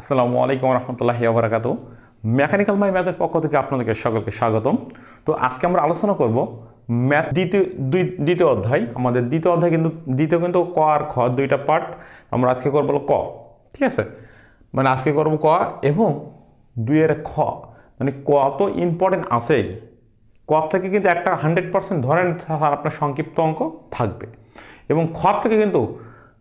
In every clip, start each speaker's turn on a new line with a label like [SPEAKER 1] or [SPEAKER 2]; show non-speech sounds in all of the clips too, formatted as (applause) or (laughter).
[SPEAKER 1] আসসালামু আলাইকুম রহমতুল্লাহি আবরাকাত মেকানিক্যাল মাই ম্যাথের পক্ষ থেকে আপনাদেরকে সকলকে স্বাগতম। তো আজকে আমরা আলোচনা করব ম্যাথ দ্বিতীয়, দুই, দ্বিতীয় অধ্যায়। আমাদের দ্বিতীয় অধ্যায় কিন্তু, দ্বিতীয় কিন্তু ক আর খ, দুইটা পার্ট। আমরা আজকে করব ক, ঠিক আছে? মানে আজকে করব ক এবং দুইয়ের খ। মানে কত ইম্পর্টেন্ট আছে। ক থেকে কিন্তু একটা হান্ড্রেড পার্সেন্ট ধরেন আপনার সংক্ষিপ্ত অঙ্ক থাকবে। এবং খ থেকে কিন্তু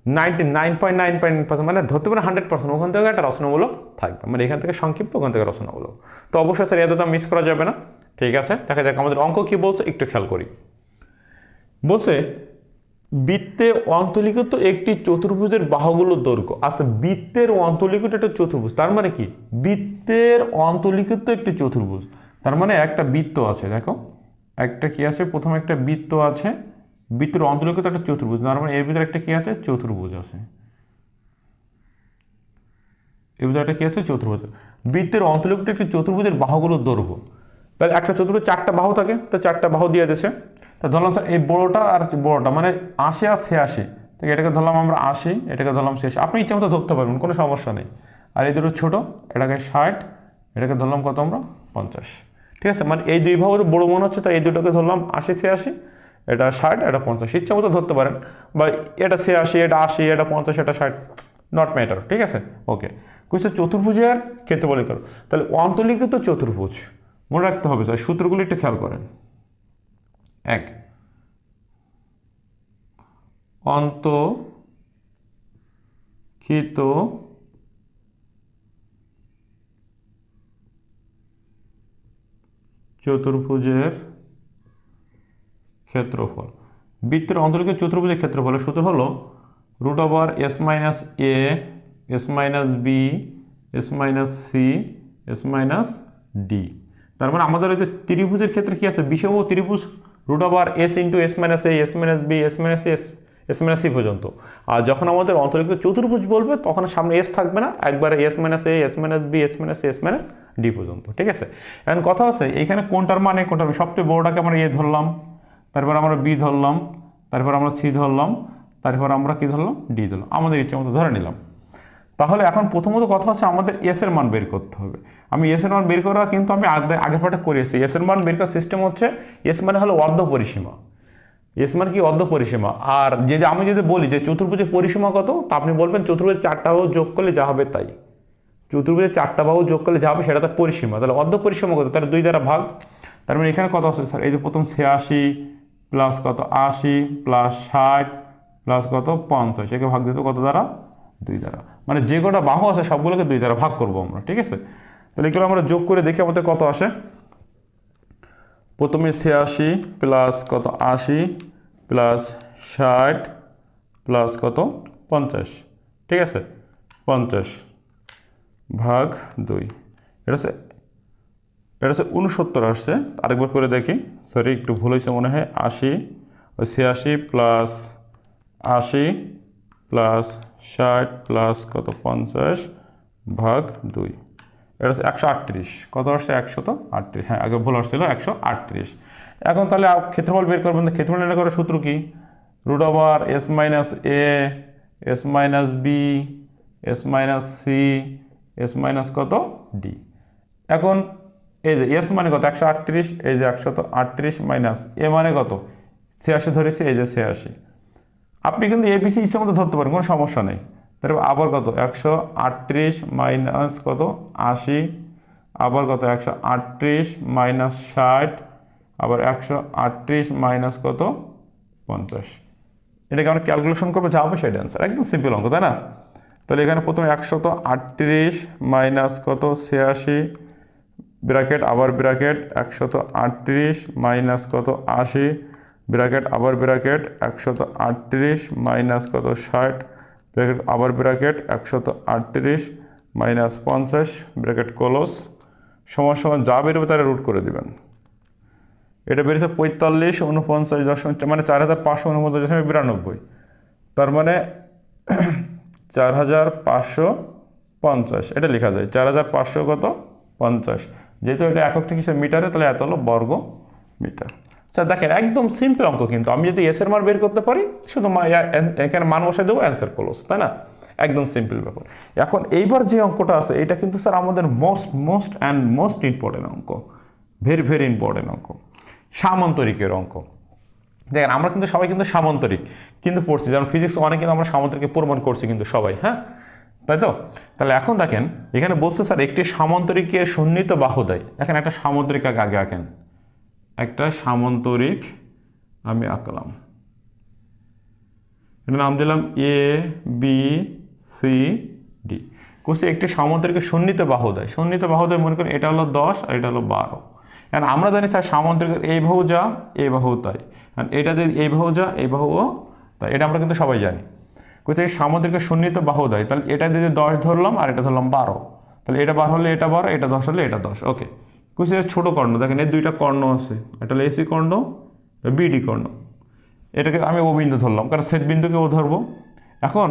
[SPEAKER 1] ninety nine point nine point percent মানে ধরতে পারেন হান্ড্রেড পার্সেন্ট। ওখান থেকে একটা রচনামূলক থাকবে। মানে এখান থেকে সংক্ষিপ্ত, ওখান থেকে রচনামূলক তো অবশ্যই স্যার এতটা মিস করা যাবে না। ঠিক আছে? দেখা যাক, আমাদের অঙ্ক কি বলছে, একটু খেয়াল করি। বলছে, বৃত্তে অন্তলিখিত একটি চতুর্ভুজের বাহুগুলোর দৈর্ঘ্য। আচ্ছা বৃত্তের অন্তলিখিত একটা চতুর্ভুজ, তার মানে কি? বৃত্তের অন্তলিখিত একটি চতুর্ভুজ। তার মানে একটা বৃত্ত আছে, দেখো। একটা কি আছে? প্রথমে একটা বৃত্ত আছে। বৃত্তের অন্তর্লিখিত একটা চতুর্ভুজ তার মানে এর ভিতরে একটা কি আছে? চতুর্ভুজ আছে। এর ভিতরে একটা কি আছে? চতুর্ভুজ বৃত্তের অন্তর্লিখিত একটি চতুর্ভুজের বাহুগুলোর দৈর্ঘ্য। তাহলে একটা চতুর্ভুজ চারটা বাহু থাকে, তো চারটা বাহু দিয়ে দিয়েছে। তা ধরলাম স্যার এই বড়োটা আর বড়োটা মানে আশি আর ছিয়াশি তো এটাকে ধরলাম আমরা আশি, এটাকে ধরলাম শেষ আপনি ইচ্ছা মতো ধরতে পারবেন, কোনো সমস্যা নেই। আর এই দুটো ছোটো, এটাকে ষাট, এটাকে ধরলাম কত আমরা? পঞ্চাশ। ঠিক আছে? মানে এই দুই বাহুর বড়ো মনে হচ্ছে, তো এই দুটোকে ধরলাম আশি, ছিয়াশি। এটা ষাট, এটা পঞ্চাশ। ইচ্ছা মতো ধরতে পারেন। বা এটা সে ছিয়াশি, এটা আশি, এটা পঞ্চাশ, এটা ষাট নট ম্যাটার ঠিক আছে? ওকে কুইছে চতুর্ভুজের ক্ষেত্রে বলে করো তাহলে অন্তলিখিত চতুর্ভুজ, মনে রাখতে হবে স্যার সূত্রগুলি একটু খেয়াল করেন। এক অন্ত অন্তর্লিখিত চতুর্ভুজের ক্ষেত্রফল বৃত্তের অন্তর্লিখিত চতুর্ভুজের ক্ষেত্রফলের সূত্র হলো root over S minus A S minus B S minus C S minus D তার মানে আমাদের যে ত্রিভুজের ক্ষেত্রে কি আছে বিষম ত্রিভুজ root over S into S minus A S minus B S minus S S minus C পর্যন্ত আর যখন আমাদের অন্তর্লিখিত চতুর্ভুজ বলবে তখন সামনে এস থাকবে না একবারে S minus A S minus B S minus S minus D পর্যন্ত ঠিক আছে এখন কথা আছে এইখানে কোনটার মানে কোনটার মানে সবচেয়ে বড়টাকে আমরা এ ধরলাম তারপর আমরা বি ধরলাম, তারপর আমরা সি ধরলাম, তারপর আমরা কি ধরলাম? ডি ধরলাম। আমাদের ইচ্ছে মতো ধরে নিলাম। তাহলে এখন প্রথমত কথা হচ্ছে আমাদের এস এর মান বের করতে হবে। আমি এস এর মান বের করা কিন্তু আমি আগে, আগের পাঠে করে এসেছি। এস এর মান বের করার সিস্টেম হচ্ছে, এস মানে হলো অর্ধ পরিসীমা। এস মানে কি? অর্ধ পরিসীমা। আর যদি, আমি যদি বলি যে চতুর্ভুজের পরিসীমা কত, তা আপনি বলবেন চতুর্ভুজের চারটা বাহু যোগ করলে যা হবে তাই। চতুর্ভুজের চারটা বাহু যোগ করলে যা হবে সেটা তার পরিসীমা। তাহলে অর্ধ পরিসীমা কত? তাহলে দুই দ্বারা ভাগ। তার মানে এখানে কত আছে স্যার, এই যে প্রথম ছিয়াশি প্লাস কত? আশি প্লাস ষাট প্লাস কত? পঞ্চাশ। একে ভাগ দিতে কত দ্বারা? দুই দ্বারা। মানে যে কটা বাহু আছে, সবগুলোকে দুই দ্বারা ভাগ করব আমরা, ঠিক আছে? তাহলে এগুলো আমরা যোগ করে দেখি আমাদের কত আসে। প্রথমে ছিয়াশি প্লাস কত? আশি প্লাস ষাট প্লাস কত? পঞ্চাশ। ঠিক আছে? পঞ্চাশ ভাগ দুই। এটা হচ্ছে এটা হচ্ছে উনসত্তর আসছে। আরেকবার করে দেখি। সরি একটু ভুল হয়েছে মনে হয়। আশি, ওই ছিয়াশি প্লাস আশি প্লাস ষাট প্লাস কত? পঞ্চাশ ভাগ দুই। এটা হচ্ছে একশো আটত্রিশ। কত আসছে? একশত আটত্রিশ। হ্যাঁ আগে ভুল আসছিল, একশো আটত্রিশ। এখন তাহলে ক্ষেত্রফল বের করবেন ক্ষেত্রফল নির্ণয় করার সূত্র কি? Root over S minus A S minus B S minus C S minus কত? ডি এখন এই যে এস মানে কত? একশো আটত্রিশ, এই যে একশত আটত্রিশ মাইনাস এ মানে কত? ছিয়াশি ধরেছি, এই যে ছিয়াশি। আপনি কিন্তু এবিসি ইচ্ছে মতো ধরতে পারেন, কোনো সমস্যা নেই। তারপর আবার কত? একশো আটত্রিশ মাইনাস কত? আশি। আবার কত? একশো আটত্রিশ মাইনাস ষাট। আবার একশো আটত্রিশ মাইনাস কত? পঞ্চাশ। এটাকে আমরা ক্যালকুলেশন করব, যা হবে সেটা অ্যান্সার একদম সিম্পল অঙ্ক, তাই না? তাহলে এখানে প্রথমে একশত আটত্রিশ মাইনাস কত? ছিয়াশি। ব্র্যাকেট আবার ব্র্যাকেট একশত আটত্রিশ মাইনাস কত আশি? ব্র্যাকেট আবার ব্র্যাকেট একশত আটত্রিশ মাইনাস কত ষাট? ব্র্যাকেট আবার ব্র্যাকেট একশত আটত্রিশ মাইনাস পঞ্চাশ? ব্র্যাকেট কলস সমান সমান যা বেরোবে তারা রুট করে দিবেন। এটা বেরিয়েছে পঁয়তাল্লিশ উনপঞ্চাশ দশমিক মানে চার হাজার পাঁচশো উনপঞ্চাশ দশমিক বিরানব্বই। তার মানে (clears throat) চার হাজার পাঁচশো পঞ্চাশ। এটা লেখা যায়, চার হাজার পাঁচশো কত? পঞ্চাশ। যেহেতু এটা এককটি কিসের মিটারে, তাহলে এত হলো বর্গ মিটার। স্যার দেখেন, একদম সিম্পল অঙ্ক কিন্তু। আমি যদি এসের মান বের করতে পারি, শুধু এখানে মান বসাই দেবো অ্যান্সার ক্লোজ তাই না? একদম সিম্পল ব্যাপার। এখন এইবার যে অঙ্কটা আছে, এটা কিন্তু স্যার আমাদের most most and most important অঙ্ক। ভেরি ভেরি ইম্পর্টেন্ট অঙ্ক। সামান্তরিকের অঙ্ক। দেখেন, আমরা কিন্তু সবাই কিন্তু সামান্তরিক, কিন্তু পড়ছি। যেমন ফিজিক্স অনেক কিন্তু আমরা সামান্তরিকে প্রমাণ করছি কিন্তু সবাই হ্যাঁ? তাই তো? তাহলে এখন দেখেন, এখানে বলছে স্যার, একটি সামান্তরিকের সন্নিহিত বাহু দেয়। এখন একটা সামান্তরিক আগে আঁকেন। একটা সামান্তরিক আমি আঁকলাম। এটা নাম দিলাম এ বি সি ডি কোষে একটি সামান্তরিকের সন্নিহিত বাহু দেয়। সন্নিহিত বাহু দেয় মনে করেন এটা হলো দশ আর এটা হলো বারো। এখন আমরা জানি স্যার, সামান্তরিকের এই বাহু যা, এই বাহু তাই। আর এটা যদি এই বাহু যা, এই বাহুও তাই। এটা আমরা কিন্তু সবাই জানি। কোথায় সামুদ্রিকের সন্নিহিত বাহু দেয় তাহলে এটা যদি দশ ধরলাম, আর এটা ধরলাম বারো। তাহলে এটা বার হলে এটা বারো, এটা দশ হলে এটা দশ। ওকে। কোথায় ছোট কর্ণ, দেখেন এর দুইটা কর্ণ আছে। এটা হলো এসি কর্ণ বিডি কর্ণ। এটাকে আমি ও বিন্দু ধরলাম, কারণ সেট বিন্দুকে ও ধরবো। এখন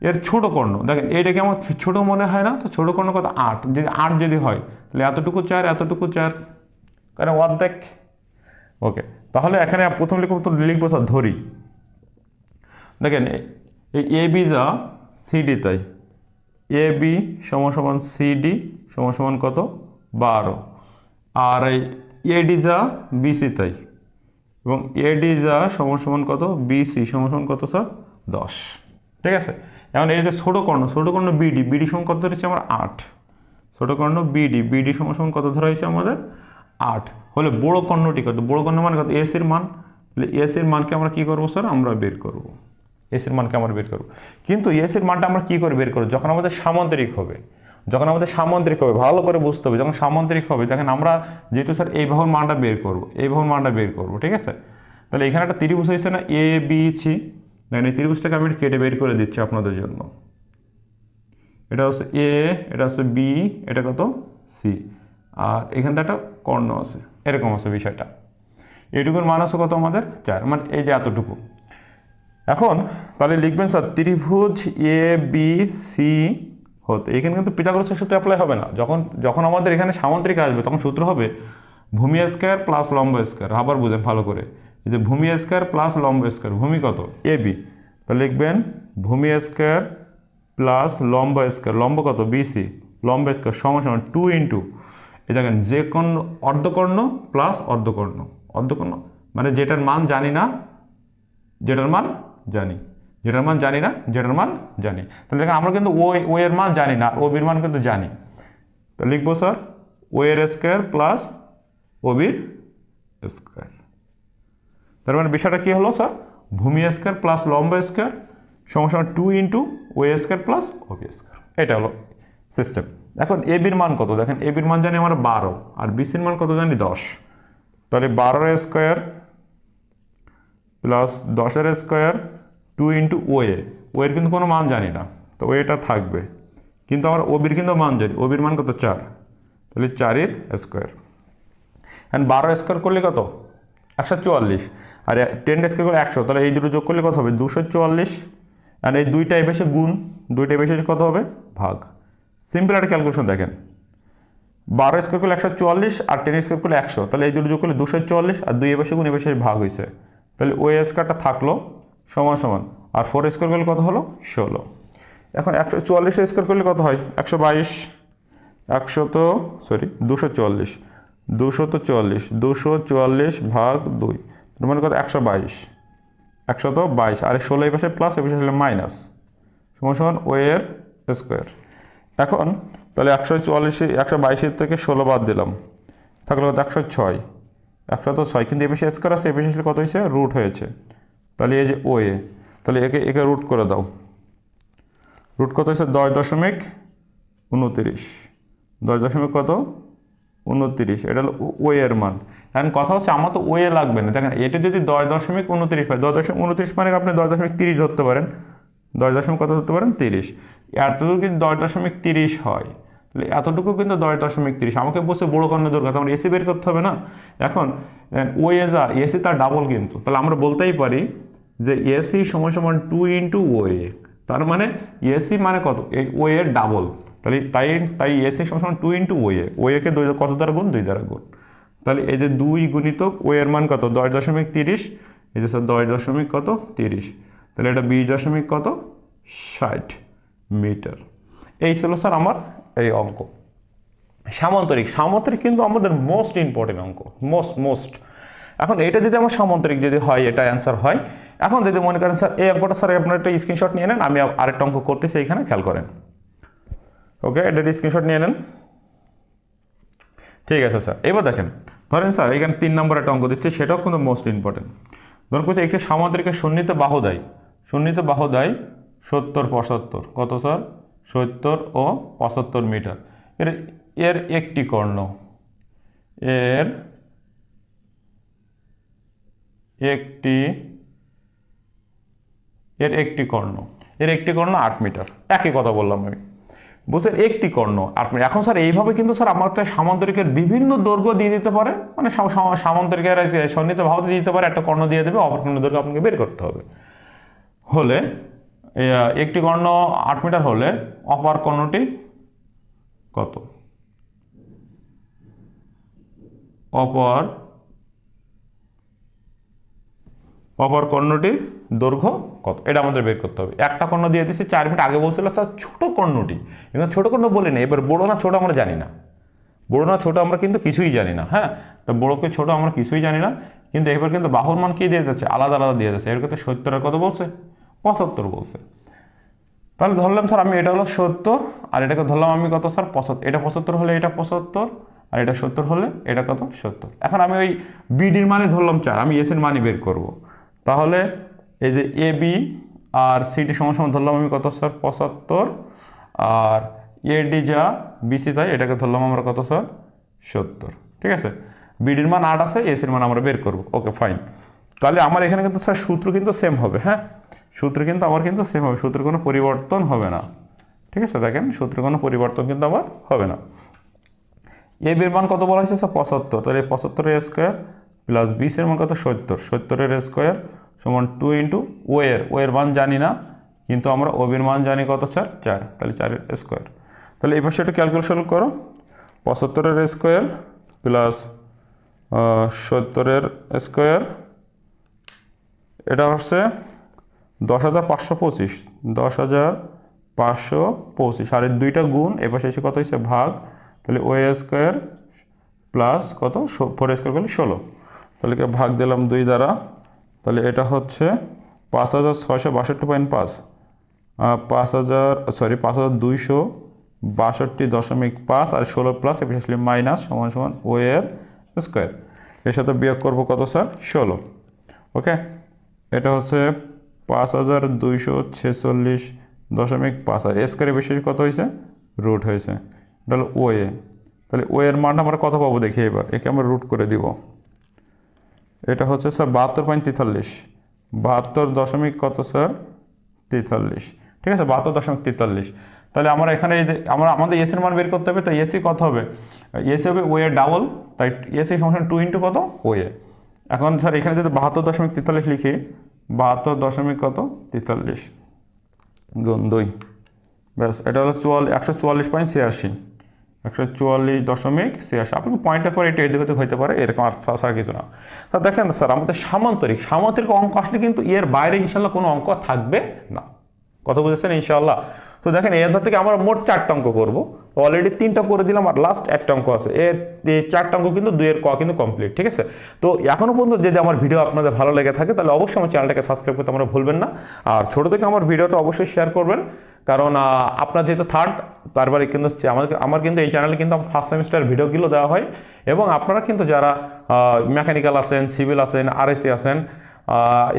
[SPEAKER 1] এর ছোট কর্ণ, দেখেন এইটাকে আমার ছোট মনে হয় না? তো ছোট কর্ণ কত? আট। যদি আট যদি হয়, তাহলে এতটুকু চার এতটুকু চার। কারণ অর্ধেক। ওকে। তাহলে এখানে প্রথম লিখব তো লিখব ধরি। দেখেন এই এ বি যা সিডি তাই। এ বি সমান সিডি সমান কত? বারো। আর এই এডি যা বিসি তাই। এবং এডি যা সমান কত? বিসি সমান কত স্যার? দশ। ঠিক আছে? এখন এই যে ছোটো কর্ণ ছোটো কর্ণ বিডি বিডি সমান কত ধরেছে আমার? আট। ছোটো কর্ণ বিডি বিডি সমান কত ধরা হয়েছে আমাদের? আট। হলে বড় কর্ণটি কত? বড় কর্ণ মানে কত? এসির মান। এসির মানকে আমরা কি করব স্যার? আমরা বের করব। এসির মানকে আমরা বের করব। কিন্তু এসির মানটা আমরা কি করে বের করব? যখন আমাদের সামান্তরিক হবে, যখন আমাদের সামান্তরিক হবে, ভালো করে বুঝতে হবে, যখন সামান্তরিক হবে, দেখেন আমরা যেহেতু স্যার এই বাহুর মানটা বের করব, এই বাহুর মানটা বের করব, ঠিক আছে? তাহলে এখানে একটা ত্রিভুজ হয়েছে না? এ বি সি দেখেন এই ত্রিভুজটাকে আমি কেটে বের করে দিচ্ছি আপনাদের জন্য। এটা হচ্ছে এ এটা হচ্ছে বি এটা কত? সি আর এখানটা একটা কর্ণ আছে, এরকম আছে বিষয়টা। এটুকুর মান আছে কত আমাদের? চার। মানে এই যে এতটুকু। এখন তাহলে লিখবেন স্যার ত্রিভুজ এ বি সি হতে। এখানে কিন্তু পিথাগোরাসের সূত্র অ্যাপ্লাই হবে না। যখন যখন আমাদের এখানে সামান্তরিক আসবে, তখন সূত্র হবে ভূমি স্কোয়ার প্লাস লম্ব স্কোয়ার আবার বুঝেন ভালো করে। যে ভূমি স্কোয়ার প্লাস লম্ব স্কোয়ার ভূমি কত? এ বি তো লিখবেন ভূমি স্কোয়ার প্লাস লম্ব স্কোয়ার লম্ব কত? বিসি লম্ব স্কোয়ার সমান সমান টু ইন্টু এই দেখেন, যে কর্ণ অর্ধকর্ণ প্লাস অর্ধকর্ণ। অর্ধকর্ণ মানে যেটার মান জানি না, যেটার মান জানি। যেটার মান জানি না যেটার মান জানি। তাহলে দেখেন, আমরা কিন্তু ও ও এর মান জানি না ও বির মান কিন্তু জানি। তো লিখব, স্যার, ও এর স্কোয়ার প্লাস ও স্কোয়ার। তার মানে বিষয়টা কী হলো, স্যার? ভূমি স্কোয়ার প্লাস লম্ব স্কোয়ার সমস্যা two into O square plus O B square. এটা হলো সিস্টেম এখন এ বির মান কত? দেখেন, এ বির মান জানি আমরা বারো, আর বিসির মান কত জানি দশ। তাহলে বারোর স্কোয়ার প্লাস দশের স্কোয়ার টু ইন্টু ওয়ে ওয়ের কিন্তু কোনো মান জানি না, তো ওয়েটা থাকবে। কিন্তু আমার ওবির কিন্তু মান জানি ওবির মান কত? চার। তাহলে চারের স্কোয়ার অ্যান্ড বারো স্কোয়ার করলে কত? একশো চুয়াল্লিশ। আর টেন স্কোয়ার করলে একশো। তাহলে এই দুটো যোগ করলে কত হবে? দুশো চুয়াল্লিশ। অ্যান্ড এই দুইটাই বেশি গুণ দুইটাই বেশি কত হবে? ভাগ। সিম্পল একটা ক্যালকুলেশন দেখেন। বারো স্কোয়ার করলে একশো চুয়াল্লিশ আর টেন স্কোয়ার করলে একশো। তাহলে এই দুটো যোগ করলে দুশো চুয়াল্লিশ আর দুই এবেশে গুণ এবেশে ভাগ হয়েছে তাহলে ওই স্কোয়ারটা থাকল সমান সমান, আর ফোর স্কোয়ার করলে কত হলো? ষোলো। এখন একশো চুয়াল্লিশ স্কোয়ার করলে কত হয়? একশো বাইশ। একশো তো সরি দুশো চুয়াল্লিশ। দুশো তো চুয়াল্লিশ, দুশো চুয়াল্লিশ ভাগ দুই মানে কত? একশো বাইশ। একশো তো বাইশ, আর ষোলো এই পাশে প্লাস এই পাশে মাইনাস সমান সমান ওয়ের স্কোয়ার এখন তাহলে একশো চুয়াল্লিশে, একশো বাইশের থেকে ষোলো বাদ দিলাম। থাকলে কত? একশো ছয়। একশো তো ছয় কিন্তু এ বেশি স্কোয়ার আছে এ বেশি আসলে কত হয়েছে? রুট হয়েছে। তাহলে এই যে ও এ তাহলে একে একে রুট করে দাও। রুট কত হয়েছে? দশ দশমিক উনতিরিশ। দশ দশমিক কত? উনতিরিশ। এটা হলো ও এর মান। এখন কথা হচ্ছে, আমার তো ও এ লাগবে না। দেখেন, এটা যদি দশ দশমিক উনতিরিশ হয়, দশ দশমিক উনতিরিশ মানে আপনি দশ দশমিক তিরিশ ধরতে পারেন। দশ দশমিক কত ধরতে পারেন? তিরিশ। এতটুকু কিন্তু দশ দশমিক তিরিশ হয় এতটুকু কিন্তু দশ দশমিক তিরিশ। আমাকে বসে বড় কর্ণ দরকার আমার এসি বের করতে হবে না? এখন ও এ যা এসি তার ডাবল কিন্তু। তাহলে আমরা বলতেই পারি যে এসি সমান সমান টু ইন্টু ও এ তার মানে এসি মানে কত? ও এর ডাবল তাহলে তাই তাই এসি সমান সমান টু ইন্টু ও এ ও একে দুই, কত দ্বারা গুণ? দুই দ্বারা গুণ। তাহলে এই যে দুই গুণিতক ও এর মান কত? দশ দশমিক তিরিশ। এই যে স্যার দশ দশমিক কত? তিরিশ। তাহলে এটা বিশ দশমিক কত? ষাট মিটার। এই ছিল স্যার আমার এই অঙ্ক। সামান্তরিক সামান্তরিক কিন্তু আমাদের মোস্ট ইম্পর্টেন্ট অঙ্ক মোস্ট মোস্ট এখন এটা যদি আমার সামান্তরিক যদি হয়, এটা অ্যান্সার হয়। এখন যদি মনে করেন, স্যার, এই অঙ্কটা, স্যার, আপনার একটা স্ক্রিনশট নিয়ে নেন, আমি আরেকটা অঙ্ক করতেছি এইখানে খেয়াল করেন। ওকে এটা স্ক্রিনশট নিয়ে নেন। ঠিক আছে, স্যার। এবার দেখেন, ধরেন, স্যার, এখানে তিন নম্বর একটা অঙ্ক দিচ্ছে, সেটাও কিন্তু মোস্ট ইম্পর্টেন্ট ধরুন করছে একটি সামান্তরিকের সন্নিহিত বাহু দেয় সন্নিহিত বাহু দেয় সত্তর পঁচাত্তর। কত, স্যার? সত্তর ও পঁচাত্তর মিটার। এর এর একটি কর্ণ। এর একটি এর একটি কর্ণ। এর একটি কর্ণ আট মিটার। একই কথা বললাম আমি। বুঝছেন? একটি কর্ণ আট মিটার। এখন স্যার, এইভাবে কিন্তু স্যার আমার তো সামান্তরিকের বিভিন্ন দৈর্ঘ্য দিয়ে দিতে পারে। মানে সামান্তরিকের সন্নিহিত ভাবতে দিতে পারে। একটা কর্ণ দিয়ে দেবে, অপর কর্ণ দৈর্ঘ্য আপনাকে বের করতে হবে। হলে একটি কর্ণ আট মিটার হলে অপর কর্ণটি কত? অপর অপর কর্ণটির দৈর্ঘ্য কত? এটা আমাদের বের করতে হবে। একটা কর্ণ দিয়ে দিচ্ছে চার মিনিট আগে বলছিল স্যার ছোট কর্ণটি কিন্তু ছোট কর্ণ বলি না এবার বড় না ছোট আমরা জানি না। বড় না ছোট আমরা কিন্তু কিছুই জানি না হ্যাঁ? তো বড়কে ছোট আমরা কিছুই জানি না। কিন্তু এবার কিন্তু বাহুর মান কি দিয়ে যাচ্ছে আলাদা আলাদা দিয়ে যাচ্ছে এর ক্ষেত্রে সত্তর আর কত বলছে? পঁচাত্তর বলছে। তাহলে ধরলাম স্যার আমি এটা হলো সত্তর, আর এটাকে ধরলাম আমি কত স্যার? পঁচাত্তর। এটা পঁচাত্তর হলে এটা পঁচাত্তর, আর এটা সত্তর হলে এটা কত? সত্তর। এখন আমি ওই বিডির মানে ধরলাম চার, আমি এস এর মানে বের করব। তাহলে এই যে এ বি আর সমান সমান ধরলাম আমি কত স্যার? পঁচাত্তর, আর এডি যা বিসি তাই, এটাকে ধরলাম আমরা কত স্যার? সত্তর। ঠিক আছে? বিডির মান আট আছে এসির মান আমরা বের করব। ওকে ফাইন তাহলে আমার এখানে কিন্তু স্যার সূত্র কিন্তু সেম হবে হ্যাঁ? সূত্র কিন্তু আমার কিন্তু সেম হবে সূত্রের কোনো পরিবর্তন হবে না। ঠিক আছে? দেখেন সূত্রের কোনো পরিবর্তন কিন্তু আমার হবে না। এ বির মান কত বলা হয়েছে স্যার পঁচাত্তর। তাহলে পঁচাত্তরের স্কোয়ার প্লাস বিশের মান কত? সত্তর। সত্তরের স্কোয়ার সমান টু ইন্টু ও এর ও এর মান জানি না, কিন্তু আমরা ও বির মান জানি কত চার। চার তাহলে চারের স্কোয়ার তাহলে এই পাশে একটু ক্যালকুলেশন করো। পঁচাত্তরের স্কোয়ার প্লাস সত্তরের স্কোয়ার এটা হচ্ছে দশ হাজার পাঁচশো পঁচিশ, দশ হাজার পাঁচশো পঁচিশ। আর দুইটা গুণ, এ পাশে এসে কত হয়েছে? ভাগ, তাহলে ও স্কোয়ার প্লাস কত? ফোর স্কোয়ার করলে ষোলো। তাহলে ভাগ দিলাম দুই দ্বারা, তাহলে এটা হচ্ছে পাঁচ হাজার ছয়শো বাষট্টি পয়েন্ট পাঁচ। পাঁচ হাজার সরি পাঁচ হাজার দুইশো বাষট্টি দশমিক পাঁচ আর ষোলো প্লাস, এ আসলে মাইনাস সমান সমান ও এর স্কোয়ার। এর সাথে বিয়োগ করব কত, স্যার? ষোলো। ওকে? এটা হচ্ছে পাঁচ হাজার দুইশো ছেচল্লিশ দশমিক পাঁচ আর স্কোয়ারে বেশি কত হয়েছে? রুট হয়েছে। এটা হলো ও এ। তাহলে ও এর মানটা আমরা কত পাবো দেখি এবার। একে আমরা রুট করে দিব। এটা হচ্ছে স্যার বাহাত্তর পয়েন্ট তেতাল্লিশ। বাহাত্তর দশমিক কত স্যার? তেতাল্লিশ। ঠিক আছে, বাহাত্তর দশমিক তেতাল্লিশ। তাহলে আমরা এখানে এই যে, আমরা, আমাদের এসির মান বের করতে হবে, তো এসি কত হবে? এসি হবে ওয়ে ডাবল, তাই এসি সমস্যা টু ইন্টু কত? ওয়ে এখন স্যার, এখানে যদি বাহাত্তর দশমিক তেতাল্লিশ লিখি, বাহাত্তর দশমিক কত? তেতাল্লিশ। গুণ দুই। ব্যাস, এটা হলো চুয়াল, একশো চুয়াল্লিশ পয়েন্ট ছিয়াশি। একশো চুয়াল্লিশ দশমিক ছিয়াশি। আপনাকে পয়েন্টের পর একটু এদিক হতে পারে, এরকম আর ছাড়া কিছু না। তা দেখেন স্যার, আমাদের সামান্তরিক সামান্তরিক অঙ্ক আসলে কিন্তু এর বাইরে ইনশাল্লাহ কোনো অঙ্ক থাকবে না। কথা বুঝেছেন? ইনশাল্লাহ। তো দেখেন এর থেকে আমরা মোট চারটা অঙ্ক করব। অলরেডি তিনটা করে দিলাম আর লাস্ট একটা অঙ্ক আছে। এর চারটা অঙ্ক কিন্তু দুইয়ের ক কিন্তু কমপ্লিট ঠিক আছে? তো এখনও পর্যন্ত যদি আমার ভিডিও আপনাদের ভালো লেগে থাকে, তাহলে অবশ্যই আমার চ্যানেলটাকে সাবস্ক্রাইব করতে আমরা ভুলবেন না। আর ছোটো থেকে আমার ভিডিওটা অবশ্যই শেয়ার করবেন। কারণ আপনার যেহেতু থার্ড তারপরে কিন্তু আমাদের, আমার কিন্তু এই চ্যানেলে কিন্তু ফার্স্ট সেমিস্টার ভিডিওগুলো দেওয়া হয়। এবং আপনারা কিন্তু যারা মেকানিক্যাল আছেন সিভিল আছেন আরএসি আছেন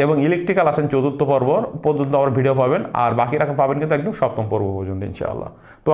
[SPEAKER 1] এবং ইলেকট্রিক্যাল আসেন চতুর্থ পর্ব পর্যন্ত আমার ভিডিও পাবেন, আর বাকি রাখা পাবেন কিন্তু একদম সপ্তম পর্ব পর্যন্ত, ইনশাআল্লাহ। তো